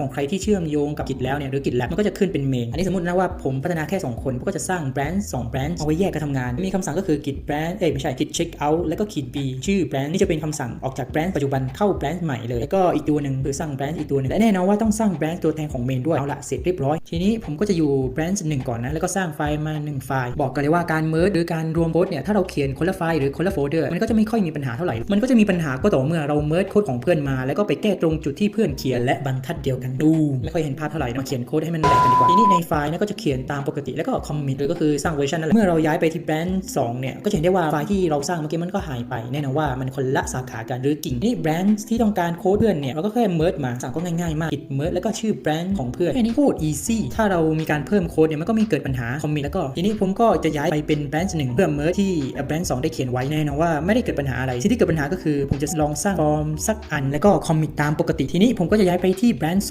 ของใครที่เชื่อมโยงกับกิจแล้วเนี่ยหรือกิจแลบมันก็จะขึ้นเป็นเมนอันนี้สมมตินะว่าผมพัฒนาแค่ 2 คนก็จะสร้างแบรนด์2แบรนด์เอาไว้แยกกันทำงาน มีคำสั่งก็คือกิจแบรนด์เอ้ยไม่ใช่กิจเช็คเอาท์แล้วก็ขีด B ชื่อแบรนด์นี่จะเป็นคำสั่งออกจากแบรนด์ปัจจุบันเข้าแบรนด์ใหม่เลยแล้วก็อีกตัวหนึ่งคือสร้างแบรนด์อีกตัวหนึงและแน่นอนว่าต้องสร้างแบรนด์ตัวแทนของเมนด้วยเอาละเสร็จเรียบร้อยทีนี้ผมก็จะอยู่แบรนด์หนึ่งก่อนนะแล้วก็สร้างไฟล์มาหนึ่งไฟล์บอกกันเลยว่าการเมิร์ดหรือการรวมโค้ดเนี่ยถ้าเราเขียนคนละไฟล์หรือคนละโฟลเดอร์มันก็จะไม่ค่อยมีปัญหาเท่าไหร่มันก็จะมีปัญหาก็ต่อเมื่อเราเมิร์ดโค้ดของเพื่อนมา แล้วก็ไปแก้ตรงจุดที่เพื่อนเขียนและบรรทัดเดียวกันดู ไม่ค่อยเห็นภาพเท่าไหร่มาเขียนโค้ดให้มันแตกกันดีกว่าทีนี้ในไฟล์เนยก็จะเขียนตามปกติแล้วก็คอมมิตเลยก็คือสร้างเวอร์ชันนั่นแหละเมื่อเราย้ายไปที่แบรนด์2เนี่ยก็จะเห็นได้ว่าไฟล์ที่เราสร้างเมื่อกี้มันก็หายไปแน่นอนว่ามันคนละสาขากันหรือกิ่งนี่แบรนด์ที่ต้องการโค้ดเพื่อนเนี่ยเราก็แค่เมิร์มาสั่งก็ง่ายๆมากปิดเมิร์แล้วก็ชื่อแบรนด์ของเพื่อนแค่นี้โคตรอีซี่ถ้าเรามีการเพิ่มโค้ดเนี่ยมันก็ไม่เกิดปัญหาคอมมิตแล้วก็ทีนี้ผมก็จะย้ายไปเป็นแบรนด์หนึ่งเพื่อเมิร์ที่แบรนด์สองได้เขียนไว้แน่นอนว่าไม่ได้เกิดปัญหาอะไรสิ่งที่เกิดปัญหาก็คือ ผมจะลองสร้างฟอร์มสักอัน แล้วก็คอมมิตตามปกติทีนี้ผมก็จะย้ายไปที่แบรนด์